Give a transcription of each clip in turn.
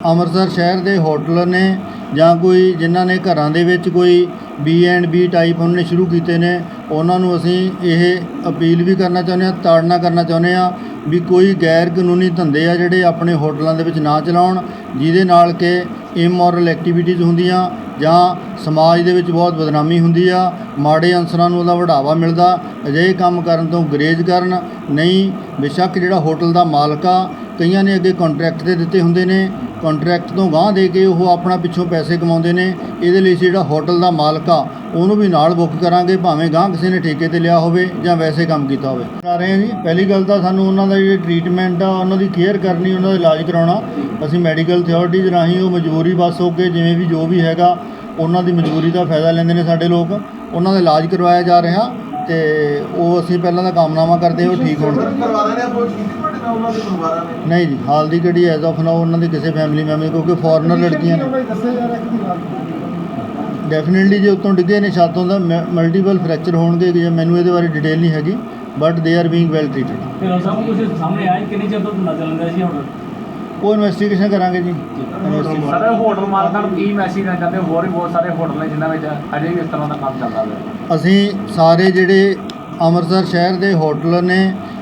ਅੰਮ੍ਰਿਤਸਰ ਸ਼ਹਿਰ ਦੇ ਹੋਟਲ ਨੇ ਜਾਂ ਕੋਈ ਜਿਨ੍ਹਾਂ ਨੇ ਘਰਾਂ ਦੇ ਵਿੱਚ ਕੋਈ ਬੀ ਐਂਡ ਬੀ ਟਾਈਪ ਉਹਨਾਂ ਨੇ ਸ਼ੁਰੂ ਕੀਤੇ ਨੇ, ਉਹਨਾਂ ਨੂੰ ਅਸੀਂ ਇਹ ਅਪੀਲ ਵੀ ਕਰਨਾ ਚਾਹੁੰਦੇ ਹਾਂ, ਤਾੜਨਾ ਕਰਨਾ ਚਾਹੁੰਦੇ ਹਾਂ ਵੀ ਕੋਈ ਗੈਰ ਕਾਨੂੰਨੀ ਧੰਦੇ ਆ ਜਿਹੜੇ ਆਪਣੇ ਹੋਟਲਾਂ ਦੇ ਵਿੱਚ ਨਾ ਚਲਾਉਣ, ਜਿਹਦੇ ਨਾਲ ਕਿ ਇਮੋਰਲ ਐਕਟੀਵਿਟੀਜ਼ ਹੁੰਦੀਆਂ ਜਾਂ ਸਮਾਜ ਦੇ ਵਿੱਚ ਬਹੁਤ ਬਦਨਾਮੀ ਹੁੰਦੀ ਆ, ਮਾੜੇ ਅਨਸਰਾਂ ਨੂੰ ਉਹਦਾ ਵਢਾਵਾ ਮਿਲਦਾ, ਅਜਿਹੇ ਕੰਮ ਕਰਨ ਤੋਂ ਗਰੇਜ਼ ਕਰਨ, ਨਹੀਂ, ਬੇਸ਼ੱਕ ਜਿਹੜਾ ਹੋਟਲ ਦਾ ਮਾਲਕ ਆ, ਕਈਆਂ ਨੇ ਅੱਗੇ ਕੰਟਰੈਕਟ ਤੇ ਦਿੱਤੇ ਹੁੰਦੇ ਨੇ ਕੰਟਰੈਕਟ ਤੋਂ ਗਾਂਹ ਦੇ ਕੇ ਉਹ ਆਪਣਾ ਪਿੱਛੋਂ ਪੈਸੇ ਕਮਾਉਂਦੇ ਨੇ, ਇਹਦੇ ਲਈ ਅਸੀਂ ਜਿਹੜਾ ਹੋਟਲ ਦਾ ਮਾਲਕ ਆ, ਉਹਨੂੰ ਵੀ ਨਾਲ ਬੁੱਕ ਕਰਾਂਗੇ, ਭਾਵੇਂ ਗਾਂਹ ਕਿਸੇ ਨੇ ਠੇਕੇ ਤੇ ਲਿਆ ਹੋਵੇ ਜਾਂ ਵੈਸੇ ਕੰਮ ਕੀਤਾ ਹੋਵੇ। ਕਰਾ ਰਹੇ ਹਾਂ ਜੀ। ਪਹਿਲੀ ਗੱਲ ਤਾਂ ਸਾਨੂੰ ਉਹਨਾਂ ਦਾ ਜਿਹੜੇ ਟ੍ਰੀਟਮੈਂਟ ਆ, ਉਹਨਾਂ ਦੀ ਕੇਅਰ ਕਰਨੀ, ਉਹਨਾਂ ਦਾ ਇਲਾਜ ਕਰਾਉਣਾ। ਅਸੀਂ ਮੈਡੀਕਲ ਅਥਾਰਟੀਜ਼ ਰਾਹੀਂ ਉਹ ਮਜਬੂਰੀ ਬਸ ਹੋ ਕੇ ਜਿਵੇਂ ਵੀ ਜੋ ਵੀ ਹੈਗਾ, ਉਹਨਾਂ ਦੀ ਮਜਬੂਰੀ ਦਾ ਫਾਇਦਾ ਲੈਂਦੇ ਨੇ ਸਾਡੇ ਲੋਕ। ਉਹਨਾਂ ਦਾ ਇਲਾਜ ਕਰਵਾਇਆ ਜਾ ਰਿਹਾ। ਤੇ ਉਹ ਅਸੀਂ ਪਹਿਲਾਂ ਦਾ ਕਾਮਨਾਮਾ ਕਰਦੇ ਹਾਂ ਉਹ ਠੀਕ ਹੋਣ ਕਰਵਾ ਰਹੇ ਨੇ ਕੋਈ ਕੀਤੀ ਤੁਹਾਡੇ ਨਾਲ ਉਹਨਾਂ ਦੇ ਪਰਿਵਾਰਾਂ ਨੇ ਨਹੀਂ ਜੀ ਹਾਲ ਦੀ ਘੜੀ ਐਜ਼ ਆਫ ਨਾਓ ਉਹਨਾਂ ਦੇ ਕਿਸੇ ਫੈਮਿਲੀ ਮੈਂਬਰ ਕਿਉਂਕਿ ਫੋਰਨਰ ਲੜਕੀਆਂ ਨੇ ਡੈਫੀਨਿਟਲੀ ਜੇ ਉੱਤੋਂ ਡਿੱਗੇ ਨੇ ਛੱਤੋਂ ਦਾ ਮਲਟੀਪਲ ਫ੍ਰੈਕਚਰ ਹੋਣਗੇ ਜੇ ਮੈਨੂੰ ਇਹਦੇ ਬਾਰੇ ਡਿਟੇਲ ਨਹੀਂ ਹੈਗੀ but they are being well treated ਫਿਰ ਸਭ ਕੁਝ ਸਾਹਮਣੇ ਆਇਆ ਕਿੰਨੇ ਚਿਰ ਤੋਂ ਚੱਲਣ ਰਿਹਾ ਸੀ ਹੁਣ? ਉਹ ਇਨਵੈਸਟੀਗੇਸ਼ਨ ਕਰਾਂਗੇ ਜੀ। investigation- ਸਰ ਹੋਟਲ ਮਾਲਕਾਂ ਨੂੰ ਕੀ ਮੈਸੇਜ ਦੇਣਾ ਚਾਹੁੰਦੇ ਹੋ? ਹੋਰ ਵੀ ਬਹੁਤ ਸਾਰੇ ਹੋਟਲ ਨੇ ਜਿਨ੍ਹਾਂ ਵਿੱਚ ਅਜੇ ਵੀ ਇਸ ਤਰ੍ਹਾਂ ਦਾ ਕੰਮ ਚੱਲਦਾ ਹੈ ਅਸੀਂ ਸਾਰੇ ਜਿਹੜੇ ਅੰਮ੍ਰਿਤਸਰ ਸ਼ਹਿਰ ਦੇ ਹੋਟਲ ਨੇ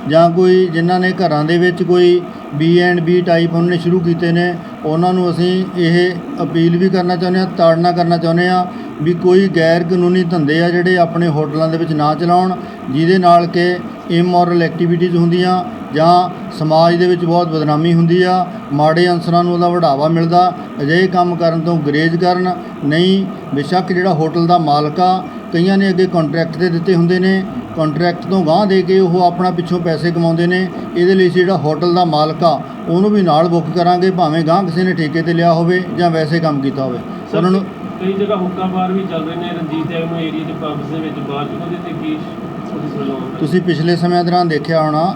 ਜਾਂ ਕੋਈ ਜਿਨ੍ਹਾਂ ਨੇ ਘਰਾਂ ਦੇ ਵਿੱਚ ਕੋਈ ਬੀ ਐਂਡ ਬੀ ਟਾਈਪ ਉਹਨਾਂ ਨੇ ਸ਼ੁਰੂ ਕੀਤੇ ਨੇ ਉਹਨਾਂ ਨੂੰ ਅਸੀਂ ਇਹ ਅਪੀਲ ਵੀ ਕਰਨਾ ਚਾਹੁੰਦੇ ਹਾਂ ਤਾੜਨਾ ਕਰਨਾ ਚਾਹੁੰਦੇ ਹਾਂ ਵੀ ਕੋਈ ਗੈਰ ਕਾਨੂੰਨੀ ਧੰਦੇ ਆ ਜਿਹੜੇ ਆਪਣੇ ਹੋਟਲਾਂ ਦੇ ਵਿੱਚ ਨਾ ਚਲਾਉਣ ਜਿਹਦੇ ਨਾਲ ਕਿ ਇਮੋਰਲ ਐਕਟੀਵਿਟੀਜ਼ ਹੁੰਦੀਆਂ ਜਾਂ ਸਮਾਜ ਦੇ ਵਿੱਚ ਬਹੁਤ ਬਦਨਾਮੀ ਹੁੰਦੀ ਆ ਮਾੜੇ ਅਨਸਰਾਂ ਨੂੰ ਉਹਦਾ ਵਢਾਵਾ ਮਿਲਦਾ ਅਜਿਹੇ ਕੰਮ ਕਰਨ ਤੋਂ ਗੁਰੇਜ਼ ਕਰਨ ਨਹੀਂ ਬੇਸ਼ੱਕ ਜਿਹੜਾ ਹੋਟਲ ਦਾ ਮਾਲਕ ਆ ਕਈਆਂ ਨੇ ਅੱਗੇ ਕੰਟਰੈਕਟ ਤੇ ਦਿੱਤੇ ਹੁੰਦੇ ਨੇ ਕੰਟਰੈਕਟ ਤੋਂ ਗਾਂਹ ਦੇ ਕੇ ਉਹ ਆਪਣਾ ਪਿੱਛੋਂ ਪੈਸੇ ਕਮਾਉਂਦੇ ਨੇ ਇਹਦੇ ਲਈ ਜਿਹੜਾ ਹੋਟਲ ਦਾ ਮਾਲਕ ਆ ਉਹਨੂੰ ਵੀ ਨਾਲ ਬੁੱਕ ਕਰਾਂਗੇ ਭਾਵੇਂ ਗਾਂਹ ਕਿਸੇ ਨੇ ਠੇਕੇ ਤੇ ਲਿਆ ਹੋਵੇ ਜਾਂ ਵੈਸੇ ਕੰਮ ਕੀਤਾ ਹੋਵੇ। ਉਹਨਾਂ ਨੂੰ ਕਈ ਜਗ੍ਹਾ ਹੁੱਕਾ ਬਾਰ ਵੀ ਚੱਲ ਰਹੇ ਨੇ ਰਣਜੀਤ ਐਵਨਿਊ ਏਰੀਆ ਦੇ ਪਬਸ ਦੇ ਵਿੱਚ ਬਾਹਰ ਚ ਉਹਦੇ ਤੇ ਕੀ ਤੁਸੀਂ ਪਿਛਲੇ ਸਮਿਆਂ ਦੌਰਾਨ ਦੇਖਿਆ ਹੋਣਾ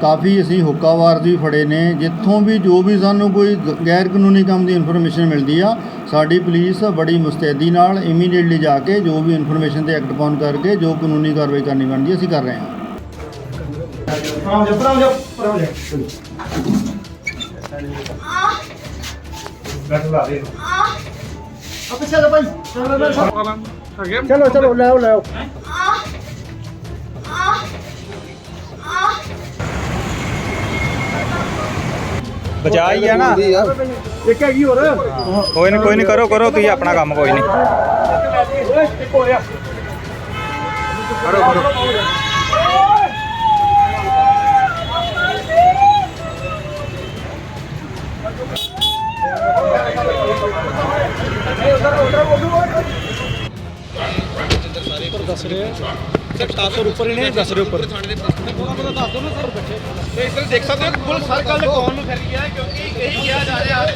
ਕਾਫੀ ਅਸੀਂ ਹੁੱਕਾਵਾਰ ਵੀ ਫੜੇ ਨੇ ਜਿੱਥੋਂ ਵੀ ਜੋ ਵੀ ਸਾਨੂੰ ਕੋਈ ਗੈਰ ਕਾਨੂੰਨੀ ਕੰਮ ਦੀ ਇਨਫੋਰਮੇਸ਼ਨ ਮਿਲਦੀ ਆ ਸਾਡੀ ਪੁਲਿਸ ਬੜੀ ਮੁਸਤੈਦੀ ਨਾਲ ਇਮੀਡੀਏਟਲੀ ਜਾ ਕੇ ਜੋ ਵੀ ਇਨਫੋਰਮੇਸ਼ਨ ਤੇ ਐਕਟ ਪਾਉਣ ਕਰਕੇ ਜੋ ਕਾਨੂੰਨੀ ਕਾਰਵਾਈ ਕਰਨੀ ਬਣਦੀ ਅਸੀਂ ਕਰ ਰਹੇ ਹਾਂ। ਪਰਾਉ ਜਾ ਪਰਾਉ ਜਾ ਪਰਾਉ ਜਾ ਬੈਠ ਲਾ ਦੇ ਆ ਪਿੱਛੇ ਜਾ ਭਾਈ ਚਲੋ। ਚਲੋ ਚਲੋ ਲੈ ਆਓ ਲੈ ਆਓ। ਬਚਾ ਹੀ ਆ ਨਾ। ਇੱਕ ਹੈਗੀ ਹੋਰ। ਕੋਈ ਨਹੀਂ ਕੋਈ ਨਹੀਂ ਕਰੋ ਕਰੋ ਤੁਸੀਂ ਆਪਣਾ ਕੰਮ ਕੋਈ ਨਹੀਂ ਇੱਕ ਹੋਰ ਆ। ਕਰੋ ਕਰੋ ਦੇਖ ਸਕਦੇ ਹੋ, ਪੁਲਿਸ ਹਰ ਗੱਲ ਕੌਣ ਨੂੰ ਫਿਰ ਗਿਆ ਕਿਉਂਕਿ ਇਹੀ ਕਿਹਾ ਜਾ ਰਿਹਾ